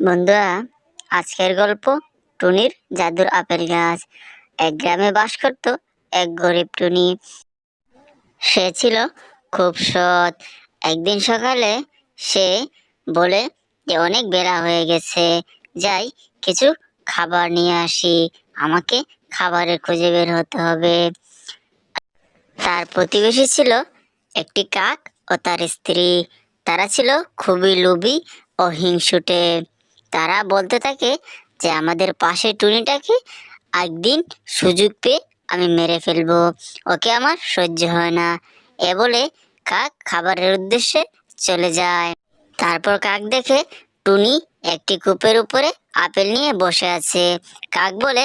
বন্ধুরা, আজকের গল্প টুনির জাদুর আপেল গাছ। এক গ্রামে বাস করত এক গরিব টুনি। সে ছিল খুব সৎ। একদিন সকালে সে বলে যে, অনেক বেলা হয়ে গেছে। যাই, কিছু খাবার নিয়ে আসি। আমাকে খাবারের খুঁজে বের হতে হবে। তার প্রতিবেশী ছিল একটি কাক ও তার স্ত্রী। তারা ছিল খুবই লোভী ও হিংসুটে। তারা বলতে থাকে যে আমাদের পাশে টুনিটাকে একদিন সুযোগ পেয়ে আমি মেরে ফেলব। ওকে আমার সহ্য হয় না। এ বলে কাক খাবারের উদ্দেশ্যে চলে যায়। তারপর কাক দেখে টুনি একটি কূপের উপরে আপেল নিয়ে বসে আছে। কাক বলে,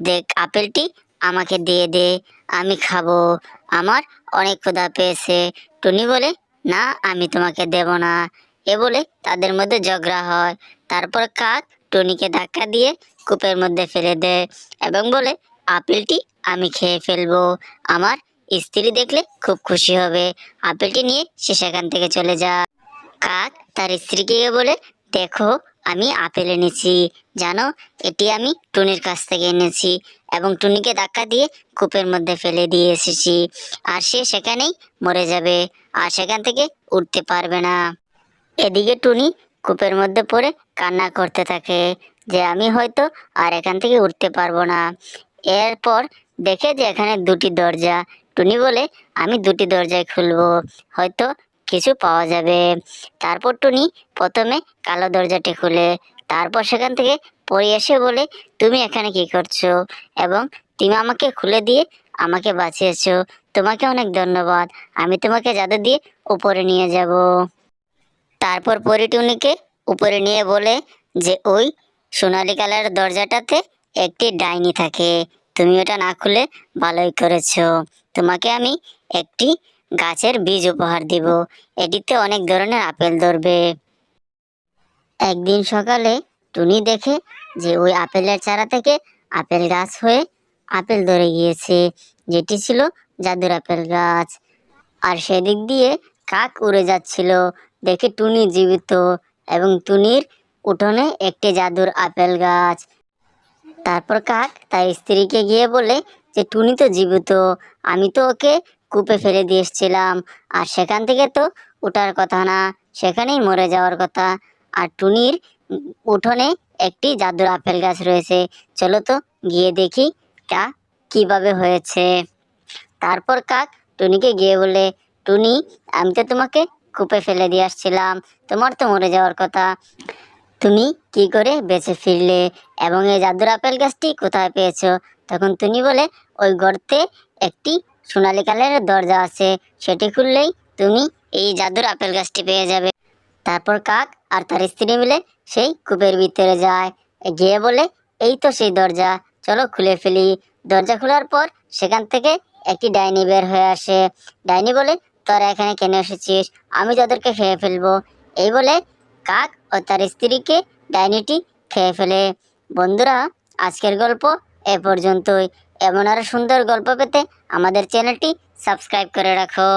দেখ, আপেলটি আমাকে দিয়ে দে, আমি খাব। আমার অনেক ক্ষুধা পেয়েছে। টুনি বলে, না, আমি তোমাকে দেব না। এ বলে তাদের মধ্যে ঝগড়া হয়। তারপর কাক টুনিকে ধাক্কা দিয়ে কূপের মধ্যে ফেলে দেয় এবং বলে, আপেলটি আমি খেয়ে ফেলব। আমার স্ত্রী দেখলে খুব খুশি হবে। আপেলটি নিয়ে সে সেখান থেকে চলে যায় কাক তার স্ত্রীকে বলে, দেখো, আমি আপেল এনেছি। জানো, এটি আমি টুনির কাছ থেকে এনেছি এবং টুনিকে ধাক্কা দিয়ে কূপের মধ্যে ফেলে দিয়ে এসেছি। আর সে সেখানেই মরে যাবে। আর সেখান থেকে উঠতে পারবে না। এদিকে টুনি কূপের মধ্যে পড়ে কান্না করতে থাকে যে আমি হয়তো আর এখান থেকে উঠতে পারব না। এরপর দেখে যে এখানে দুটি দরজা। টুনি বলে, আমি দুটি দরজায় খুলবো, হয়তো কিছু পাওয়া যাবে। তারপর টুনি প্রথমে কালো দরজাটি খুলে, তারপর সেখান থেকে পড়ে এসে বলে, তুমি এখানে কি করছ? এবং, তুমি আমাকে খুলে দিয়ে আমাকে বাঁচিয়েছো। তোমাকে অনেক ধন্যবাদ। আমি তোমাকে জাদু দিয়ে উপরে নিয়ে যাব। তারপর পরিটুনিকে উপরে নিয়ে বলে যে, ওই সোনালি কালার দরজাটাতে একটি ডাইনি থাকে। তুমি ওটা না খুলে ভালোই করেছ। তোমাকে আমি একটি গাছের বীজ উপহার দিব। এটিতে অনেক ধরনের আপেল ধরবে। একদিন সকালে টুনি দেখে যে, ওই আপেলের চারা থেকে আপেল গাছ হয়ে আপেল ধরে গিয়েছে, যেটি ছিল জাদুর আপেল গাছ। আর সেদিক দিয়ে কাক উড়ে যাচ্ছিল। দেখে টুনি জীবিত এবং টুনির উঠোনে একটি জাদুর আপেল গাছ। তারপর কাক তার স্ত্রীকে গিয়ে বলে যে, টুনি তো জীবিত, আমি তো ওকে কূপে ফেলে দিয়ে এসেছিলাম, আর সেখান থেকে তো ওঠার কথা না, সেখানেই মরে যাওয়ার কথা। আর টুনির উঠোনে একটি জাদুর আপেল গাছ রয়েছে। চলো তো গিয়ে দেখি তা কীভাবে হয়েছে। তারপর কাক টুনিকে গিয়ে বলে, টুনি, আমি তো তোমাকে কূপে ফেলে দিয়ে আসছিলাম। তোমার তো মরে যাওয়ার কথা। তুমি কি করে বেঁচে ফিরলে? এবং এই জাদুর আপেল গাছটি কোথায় পেয়েছ? তখন তুমি বলে, ওই গর্তে একটি সোনালি কালারের দরজা আছে। সেটি খুললেই তুমি এই জাদুর আপেল গাছটি পেয়ে যাবে। তারপর কাক আর তার স্ত্রী মিলে সেই কূপের ভিতরে যায়। গিয়ে বলে, এই তো সেই দরজা। চলো খুলে ফেলি। দরজা খোলার পর সেখান থেকে একটি ডাইনি বের হয়ে আসে। ডাইনি বলে তোরা এখানে কেন এসেছিস? আমি তাদেরকে খেয়ে ফেলব। এই বলে কাক ও তার স্ত্রীকে ডাইনিটি খেয়ে ফেলে। বন্ধুরা, আজকের গল্প এ পর্যন্তই। এমন আরও সুন্দর গল্প পেতে আমাদের চ্যানেলটি সাবস্ক্রাইব করে রাখো।